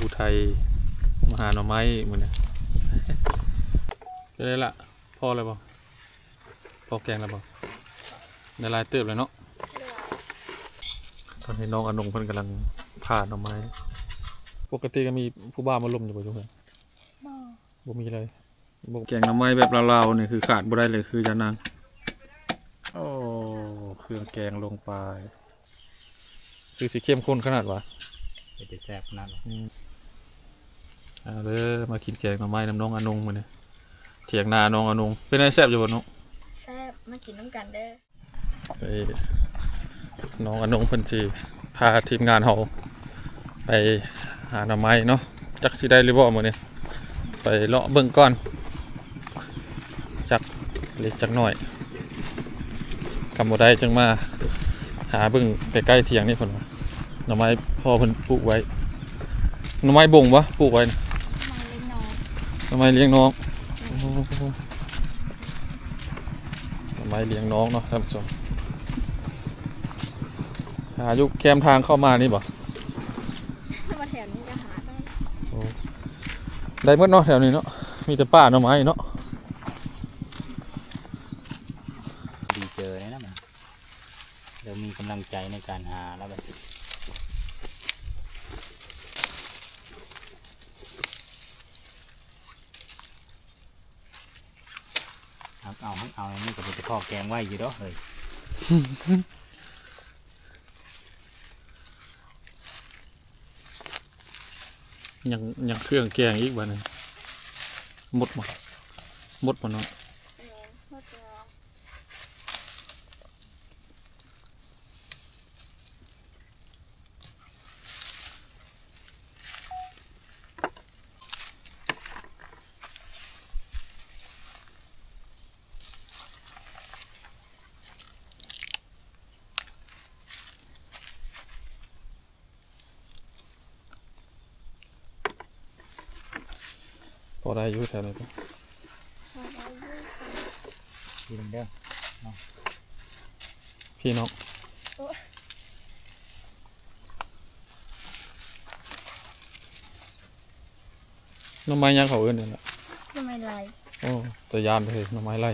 อุทัยมหาหน่อไม้มื้อนี้จะได้ละพอเลยบ่พอแกงแล้วบ่ในลายเติบเลยเนาะตอนนี้น้องอนงเพิ่นกำลังผ่าหน่อไม้ ปกติก็มีผู้บ้ามาลุมอยู่บ่ทุกคนบ่บ่มีเลยบ่แกงหน่อไม้แบบลาวๆนี่คือขาดบ่ได้เลยคือยานางโอ้เครื่องแกงลงไป คือสิเข้มข้นขนาดวะ จะไปแซ่บขนาดนั้นเอาเด้อมากินแกงหน่อไม้น้ำน้องอนงมื้อนี้เถียงนาน้องอนงเป็นไงแซ่บอยู่บ่น้องแซ่บมากินน้ำกันเด้อไปน้องอนงเพิ่นสิพาทีมงานเฮาไปหาหน่อไม้เนาะจักสิได้หรือบ่มื้อนี้ไปเลาะเบิ่งก่อน จักเล็กจักน้อยคำบ่ได้จังมาหาเบิ่งใกล้ๆเถียงนี่เพิ่นว่า หน่อไม้พ่อเพิ่นปลูกไว้หน่อไม้บ่งบ่ปลูกไว้น่ะมาเล่นน้องหน่อไม้เลี้ยงน้องโอ้โหหน่อไม้เลี้ยงน้องเนาะท่านผู้ชมหาอยู่แคมทางเข้ามานี่บ่ถ้ามาแถวนี้จะหาได้ได้หมดเนาะแถวนี้เนาะมีแต่ป่าหน่อไม้เนาะดีเจอเลยนะมันเดี๋ยวมีกำลังใจในการหาแล้วแบบ เอาเอาเอาอันนี้ก็เป็นพ่อแกงไว้อยู่เด้อเฮ้ยยังยังเครื่องแกงอีกบ่นึงหมดบ่หมดบ่เนาะ เออหมดแล้ว พอ ได้อยู่แถวนี้ปะมาได้อยูดีเด้อพี่น้องหน่อไม้ยังเขาเอิ้นนี่แหละทำไมไรโอ้แต่ยานไปเลยหน่อไม้ไล่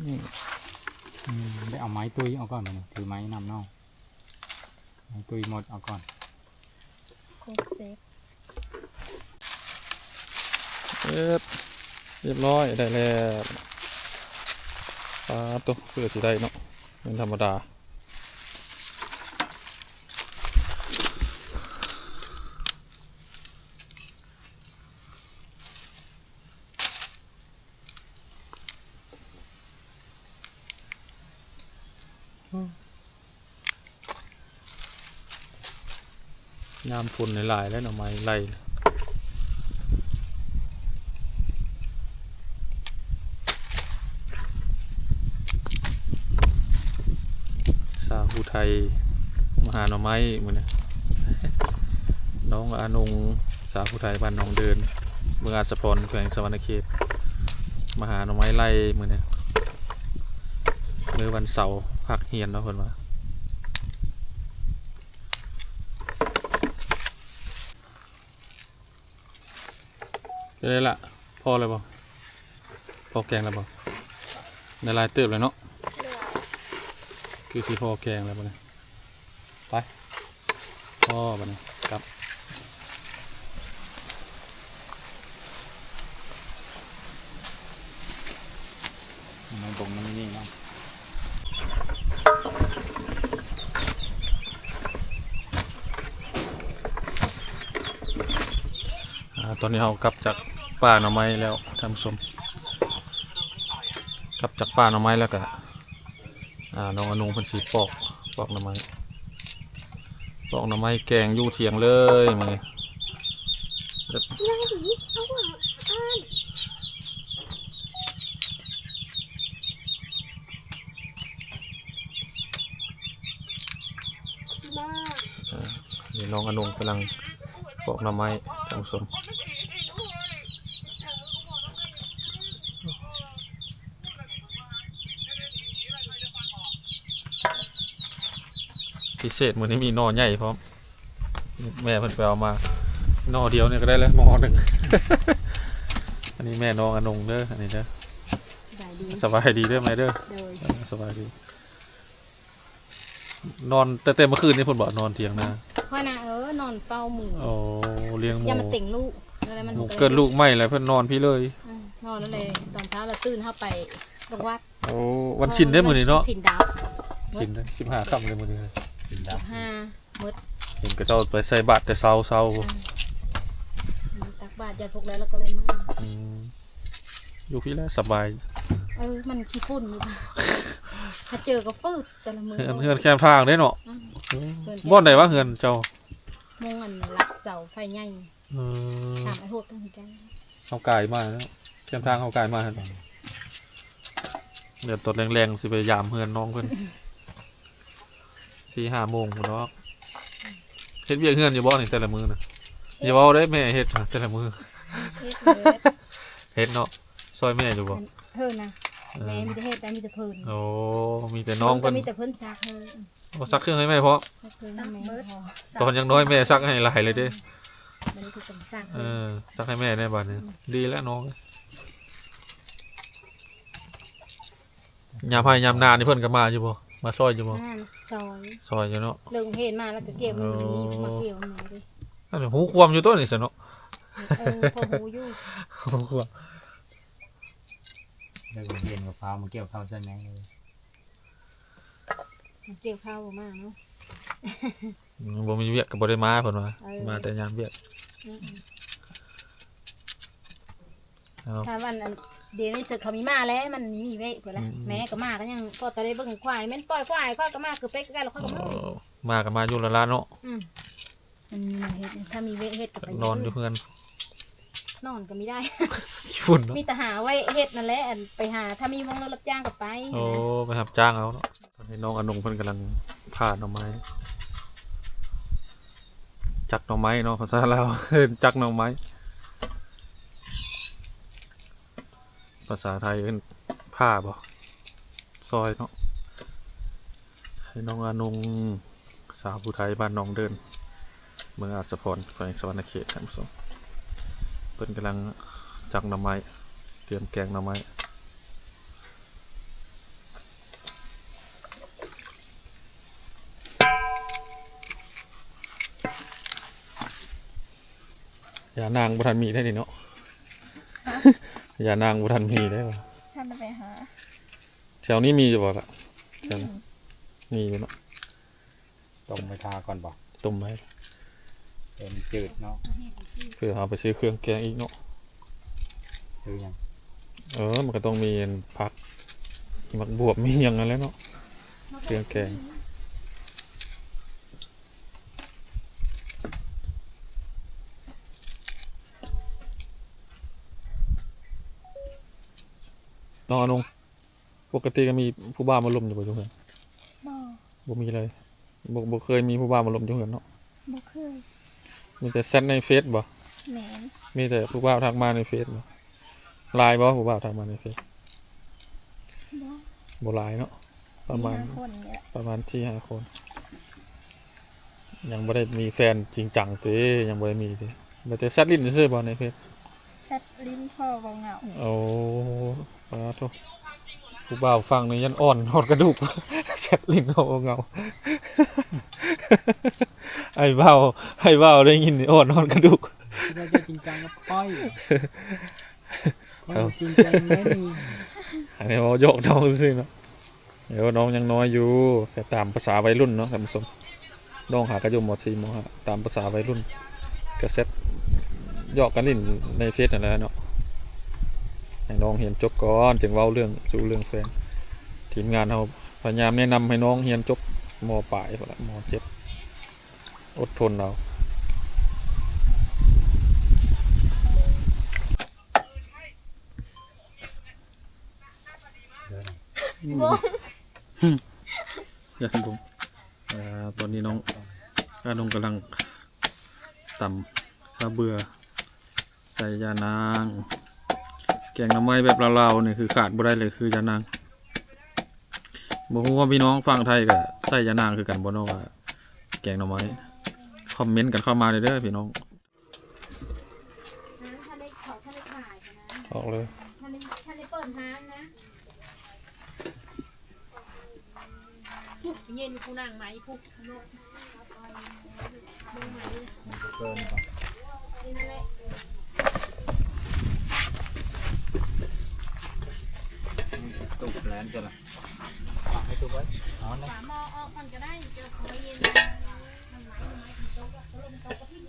อืมอืมได้เอาไม้ตุยเอาก่อนมันถือไม้นำเน่าไม้ตุยหมดเอาก่อน เซฟเอ็ดเรียบร้อยได้แล้วปลาตัวเพื่อสิได้เนาะเป็นธรรมดา ยามฝนหลายๆแล้วหน่อไม้ไล่สาวผู้ไทยมหาหน่อไม้มือนี้น้องอานงสาวผู้ไทยบ้านหนองเดินเมืองอาสพรแขวงสวรรณเขตมหาหน่อไม้ไล่มือนี้มือวันเสาร์พักเฮียนเนาะเพิ่นว่า จะได้ละพอเลยบ่พอแกงแล้วบ่ในลายเติบเลยเนาะคือสีพอแกงแล้วบ่เนี่ยไปพ่อบ่เนี่ยครับ ไม้บงมันนี่เนาะ อ่าตอนนี้เรากลับจากป่าหน่อไม้แล้วท่านผู้ชมกลับจากป่าหน่อไม้แล้วก็อ่าน้องอนุงเพิ่นสีปอกปอกหน่อไม้ปอกหน่อไม้แกงอยู่เถียงเลยมื้อนี้มานี่น้องอนุงกำลังปอกหน่อไม้ท่านผู้ชม พิเศษมื้อนี้มีหนอใหญ่พร้อมแม่เพิ่นไปเอามาหนอเดียวเนี่ยก็ได้แล้วหมอหนึงอันนี้แม่น้องอนงเด้ออันนี้เด้อได้ดีสบายดีเด้อไหมเด้อโดยเออสบายดี นอนแต่เต็มเมื่อคืนนี่เพิ่นบอกนอนเที่ยงนาพ่อนะเออนอนเฝ้าหมูโอ้เลี้ยงหมูอย่ามาติ่งลูกอะไรมันหมูเกิดลูกไม่แล้วเพิ่นนอนพี่เลยอ่านอนแล้วเลยตอนเช้าเราตื่นเข้าไปตรงวัดโอ้วันชินได้อมื้อนี้เนาะสินดาวชินได้สิบห้าค่ำเลยมื้อนี้ กินดสิบห้ามืดเห็นกระเจ้าไปใส่บาตรแต่เช้าเช้าตักบาตรยัดพวกแล้วแล้วก็เลยมาอืมอยู่พี่แล้วสบายเออมันขี้ฝุ่นอยู่ถ้าเจอก็ฟืดแต่ละมือเฮือนเฮือนแคมทางได้เนาะอืมอืมเฮือนบ่อนไหนวะเฮือนเจ้ามงอันลักเสาไฟใหญ่เออถามไอ้โหดตั้งใจเขากายมาแล้วแคมทางเขากายมาแล้วเดี๋ยวตดแรงๆสิไปยามเฮือนน้องเพิ่น สี่ห้าโมงพุ่นเนาะเฮ็ดเวียกเฮือนอยู่บ่นี่แต่ละมื้อน่ะอย่าเว้าได้แม่เฮ็ดน่ะแต่ละมื้อเฮ็ดเลยเฮ็ดเนาะซอยแม่อยู่บ่เพิ่นนะเออแม่มีแต่เฮ็ดแต่มีแต่เพิ่นโอ้มีแต่น้องก็เพิ่นมีแต่เพิ่นซักเฮยโอ้ซักเครื่องให้แม่เพราะซักเพิ่นให้แม่พอตอนยังน้อยแม่ซักให้หลายเลยเด้บ่ได้ถูกต้องซักเออซักให้แม่ได้บัดนี้ดีแล้วน้องยามให้ยามนานี่เพิ่นก็มาอยู่บ่ มาซอยอยู่บ่อ่านซอยซอยอยู่เนาะเลิงเห็นมาแล้วก็เก็บมันมีมาเกี่ยวมาดินั่นหูความอยู่ตัวนี่ซะเนาะเออพอหูอยู่หูความเลิกเรียนกับพร้าวมาเกี่ยวข้าวเส้นไหนเลยมันเกี่ยวข้าวบ่มาเนาะอืมบ่มีเวียกก็บ่ได้มาเพิ่นว่าเออมาแต่ยามเวียกอืมเอาถ้าวันอัน เดี๋ยวนี้สึกเขามีมาแล้วมันมีเว้ยเพิ่นละอืมแม่ก็มาก็ยังพอแต่ได้เบิ่งควายแม่นปล่อยควายควายก็มาคือเป๊กใกล้แล้วควายก็มาเอามาก็มาอยู่ละลานเนาะอืมมันมีมาเฮ็ดถ้ามีเว้ยเฮ็ดก็ไปนอนอยู่เพื่อนนอนก็ไม่ได้ฝุ่นเนาะมีแต่หาไว้เฮ็ดนั่นแหละอันไปหาถ้ามีวงรถรับจ้างก็ไปโอ้ไปรับจ้างเอาเนาะตอนนี้น้องอนงเพิ่นกำลังผ่าหน่อไม้จักหน่อไม้เนาะภาษาลาวเอิ้นจักหน่อไม้ ภาษาไทยเอิ้นผ้าบ่ซอยเนาะให้น้องอนงสาวผู้ไทยบ้านน้องเดิน เมืองอาจสะพรแขวงสวรรณเขตท่านผู้ชมเพิ่นกำลังจักหน่อไม้เตรียมแกงหน่อไม้อย่านางบุทันมีได้ดิเนาะ ย่านางบุทันมีได้ป่ะท่านไปหาแถวนี้มีอยู่บ่ล่ะแถวนี้มีอยู่เนาะต้มไปทาก่อนบอกต้มไว้เป็นจืดเนาะเพื่อเอาไปซื้อเครื่องแกงอีกเนาะซื้อยังเออมันก็ต้องมีผักมีผักบวบมีอย่างนั้นแหล้วเนาะเครื่องแกง น้องอนงปกติก็มีผู้บ้ามาลมอยู่บ่จุเหือนบ่บ่มีเลยบ่บ่เคยมีผู้บ้ามาลมจุเหือนเนาะบ่เคยมีแต่แซดในเฟซบ่แหมนมีแต่ผู้บ่าวทักมาในเฟซบ่ไลน์บ่ผู้บ่าวทักมาในเฟซบ่บ่ไลน์เนาะประมาณสี่ห้คนนี่แหละประมาณที่ห้าคน ยังไม่ได้มีแฟนจริงจังเต้ยังไม่ได้มีเต้ไม่แต่แซดลิ้นซื่อๆบ่ในเฟซแชทลิ้นพ่อบ่เหงาโอ้ปา โทผู้บ่าวฟังในยันอ่อนหอดกระดูกแซดลิ้นโอเงาไอ้บ่าวไอ้บ่าวได้ยินนี่อ่อนหอดกระดูกเราจะจริงจังกับค่อยค่อยจริงจังไหมนี่อันนี้ว่าโยกน้องซิเนาะเดี๋ยวน้องยังน้อยอยู่แต่ตามภาษาวัยรุ่นเนาะท่านผู้ชมน้องหากระยุมหมดสี่มห้าตามภาษาวัยรุ่นกระเซ็ตหยอกกันลิ้นในเฟซนั่นแหละเนาะ ให้น้องเห็นจบก่อนจึงเว้าเรื่องสู่เรื่องแฟนทีมงานเราพยายามแนะนำให้น้องเรียนจบมปลายพอละมเจ็ดอดทนเราอย่าทำผมตอนนี้น้องอาน้องกำลังต่ำข้าเบื่อใส่ยานาง แกงน้ำไม้แบบลาวๆเนี่ยคือขาดบ่ได้เลยคือยานางบอกว่าพี่น้องฟังไทยก็ใส่ยานางคือกันบ่เนาะว่าแกงหน่อไม้คอมเมนต์กันเข้ามาเลยเด้อพี่น้องถ้าได้เขาถ้าได้ขายนะออกเลยถ้าได้ถ้าได้เปิดห้างนะเย็นกูนั่งไหมพวกนกมึงไหมเกินนั่นแห ละตุกแล้วจะละให้ตุกไว้เอาเลยฝาหม้อออกมันก็ได้เจอของเย็นทำไหมทำไมโต๊ะก็ลงโต๊ะก็พิ้ง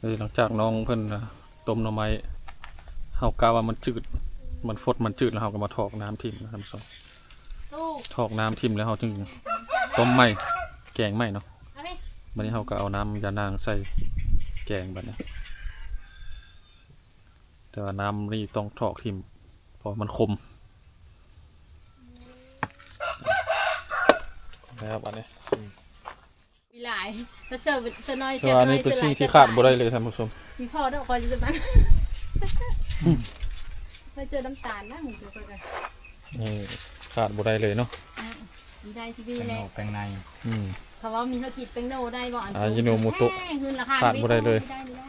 เฮ้ยหลังจากน้องเพิ่นน่ะต้มหน่อไม้เฮากะว่ามันจืด มันฟดมันจืดแล้วเฮาก็มาถอกน้ำทิ่มนะท่านผู้ชมสู้ถอกน้ำทิ่มแล้วเฮาจึงต้มใหม่แกงใหม่เนาะเอาไปบัดนี้เฮาก็เอาน้ำยานางใส่แกงบัดนี้แต่ว่าน้ำนี่ต้องถอกทิ่มเพราะมันคม นะครับอันนี้มีหลายจะเจอเจอน้อยแต่ว่าอันนี้เป็นสิ่งที่ขาดบ่ได้เลยท่านผู้ชมมีพ่อดอกคอยจะมันไปเจอน้ำตาลนะหมูตัวกันนี่ขาดบ่ได้เลยเนาะได้ชีวีแป้งแน่นอกแป้งในอืม เขาว่ามีเขากิดเป็นโนได้บ่อนอ่ายิโนโมโตะเงินราคาขาดบ่ได้เลยไม่ได้ไม่ได้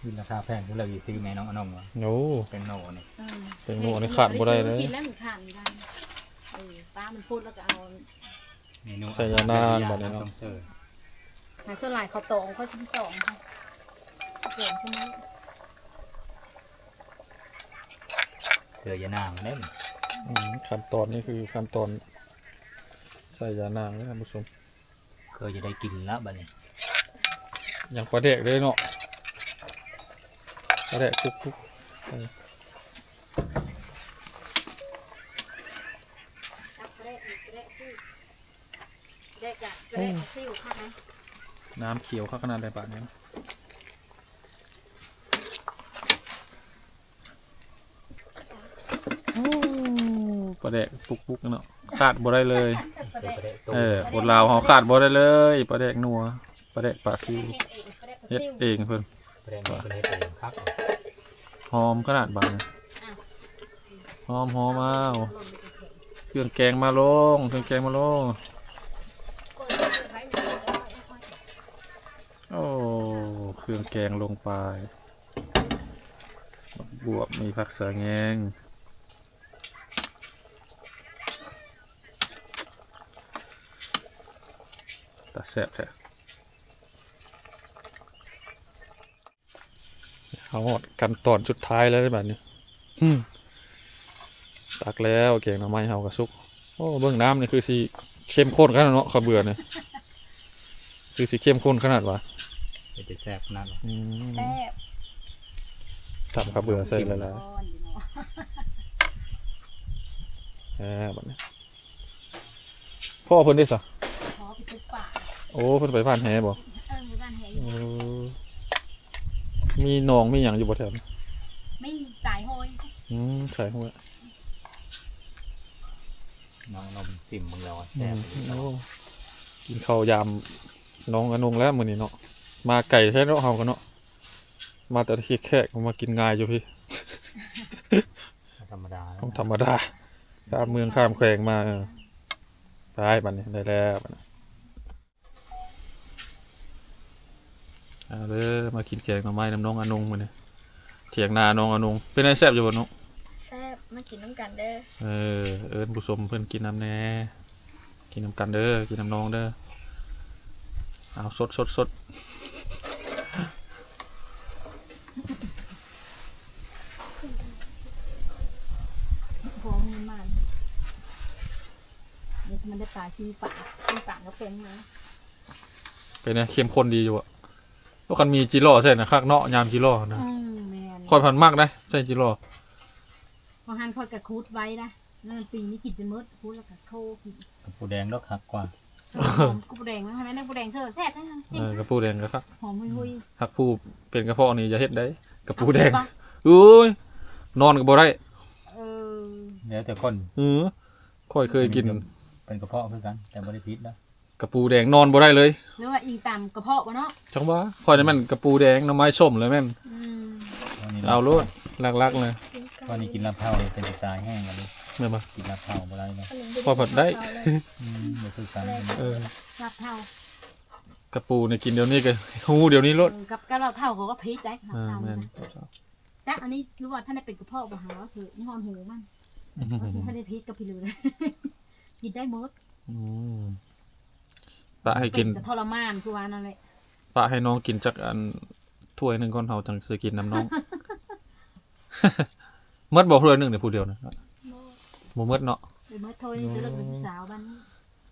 คือราคาแพงก็เลยซื้อแม่น้องอนงวะโอ้ เป็นโนนี่ออเป็นโนนี่ขาดบ่ได้เลยกินแล้วมันขาดไม่ได้เออป้ามันพูดแล้วก็เอา เมนูใส่ยานางบัดนี้เนาะ ต้องเสิร์ฟหาส่วนหลายเขาตองเขาชิ้นตองค่ะเก่งใช่ไหมเสิร์ฟยานางเล่นอืมขั้นตอนนี้คือขั้นตอนใส่ยานางนะท่านผู้ชมเคยจะได้กินแล้วบัดนี้อย่างปลาเด็กเลยเนาะปลาเด็กปุ๊บปุ๊บ จับกระเดะกระเดะซิ่วกระเดะ กะกระเดะซิ่วค่ะนะน้ำเขียวเข้าขนาดใดบาทนี้ปลาเด็กปุ๊บปุ๊บเนาะขาดบ่ได้เลยเสิร์ฟกระเดะตุ้เออคนลาวเขาขาดบ่ได้เลยปลาเด็กนัวปลาเด็กปลาซิวเฮ็ดเองกระเดะเฮ็ดเองเพิ่นกระเดะนี่เป็นเฮ็ดเองครับหอมขนาดบาดนี้หอมหอมอ้าวเครื่องแกงมาลงเครื่องแกงมาลง เปิดเปิดไว้หนึ่งร้อย โอ้ เครื่องแกงลงไปบวบมีผักสะแงงตาแซ่บแท้เอาหมดกันตอนสุดท้ายแล้วแบบนี้อืมตักแล้วแกงหน่อไม้เฮากระซุก โอ้เบื้องน้ำนี่คือสีเข้มข้นขนาดเนาะข้าวเบื่อเนี่ยคือสีเข้มข้นขนาดวะ เป็นแต่แซ่บนั่นอืมแซ่บตับข้าวเบื่อใส่ละลายก้อนอยู่เนาะแหมบัดนี้พ่อเพิ่นได้สะขอไปทุกปากโอ้เพิ่นไปผ่านแหบ่เออบ้านแหอเอยู่อมีหนองมีหยังอยู่บ่แถวนี้ไม่สายโหยอืมใส่หัวน้องนมซิมมึงแล้วอืแซ่บมเลยโอ้กินข้าวยามน้องอนงแล้วมื้อนี้เนาะ มาไก่แท้เนาะเฮากันเนาะมาแต่ที่แขกมากินง่ายอยู่พี่ ธรรมดาต้องธรรมดาข้ามเมืองข้ามแขวงมาเออได้บัดนี้ได้แล้วบัดนี้เอาเด้อมากินแกงหน่อไม้น้ำน้องอนงมื้อนี้เถียงนาน้องอนงเป็นไงแซ่บอยู่บ่น้องแซ่บมากินน้ำกันเด้อเออเอิญผู้ชมเพื่อนกินน้ำแหน่กินน้ำกันเด้อกินน้ำน้องเด้อเอาสดสดสด พอมันมันเดี๋ยวมันได้ปลาขี้ปากขี้ปากก็เป็นนะเป็นไงเข้มข้นดีอยู่อะลูกคันมีจิโร่ใช่นะคักเนาะยามจิโร่นะอืมแมนคอยพันมากนะใช่จิโร่พอหันคอยกับคูดไว้นะนั่นปีนี้กินจนหมดคูดแล้วก็โคกินปูแดงดอกหักกว่าห อมกูแดงมั้ยทำไมนั่งกูแดงเสิร์ฟแซ่บนะเออกระปูแดงก็คักหอมหุยหักผู้เป็นกระเพาะนี่อย่าเฮ็ดได้กระๆปูแดงเอาไปปะอุ้ยนอนก็บ่ได้เออเดี๋ยวแต่คนเออค่อยเคยกิน เป็นกระเพาะคือกัน แต่ไม่ได้พิษนะกระปูแดงนอนบ่ได้เลยหรือว่าอิงตามกระเพาะวะเนาะจังว่าค่อยนี่มันกระปูแดงหน้ำไม้ส้มเลยแม่นอืมวันนี้เอาโลดลักๆเลยวันนี้กินลาบเท่าเลยเป็นสไตล์แห้งวันนี้ แม่นบ่กินลาบเท่าบ่ได้นะพอผัดได้อืมเดี๋ยวคือกันเออรับเท่ากระปูเนี่ยกินเดี๋ยวนี้ก็หูเดี๋ยวนี้รถเออกับกับเราเท่าเขาก็พิษได้รับอ่าเท่าแม่นนะแต่อันนี้รู้ว่าท่านได้เป็นกระเพาะบ่หาว่าคือนี่หอนหูมันว่าสิท่านได้พิษกับพี่ลือเลยกินได้หมดอืมปะให้กินเป็กับทรมานคือว่านั่นแหละปะให้น้องกินจักอันถ้วยหนึ่งก่อนเฮาจังสิกินน้ำน้องเมื่อบอกถ้วยหนึ่งเนี่ยผู้เดียวนะ บ่เมื่อเนาะไปเมื่อโทรนี่จะเลิกเป็นผู้สาวบ้านนี้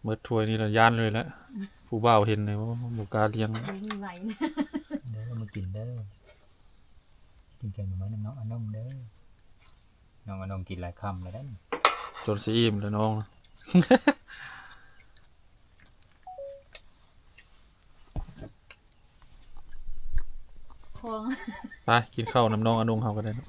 เมื่อถ้วยนี่ละย่านเลยแหละผู้บ่าวเห็นเลยว่าบ่กล้าเลี้ยงเดี๋ยวมีไหวนะเด้อเอามากินเด้อกินแกงหน่อไม้น้ำน้องอนงเด้อน้องอนงกินหลายคำแล้วได้อจนสิอิ่มแล้วน้องนะพองไปกินข้าวน้ำน้องอนงเฮาก็ได้เนาะ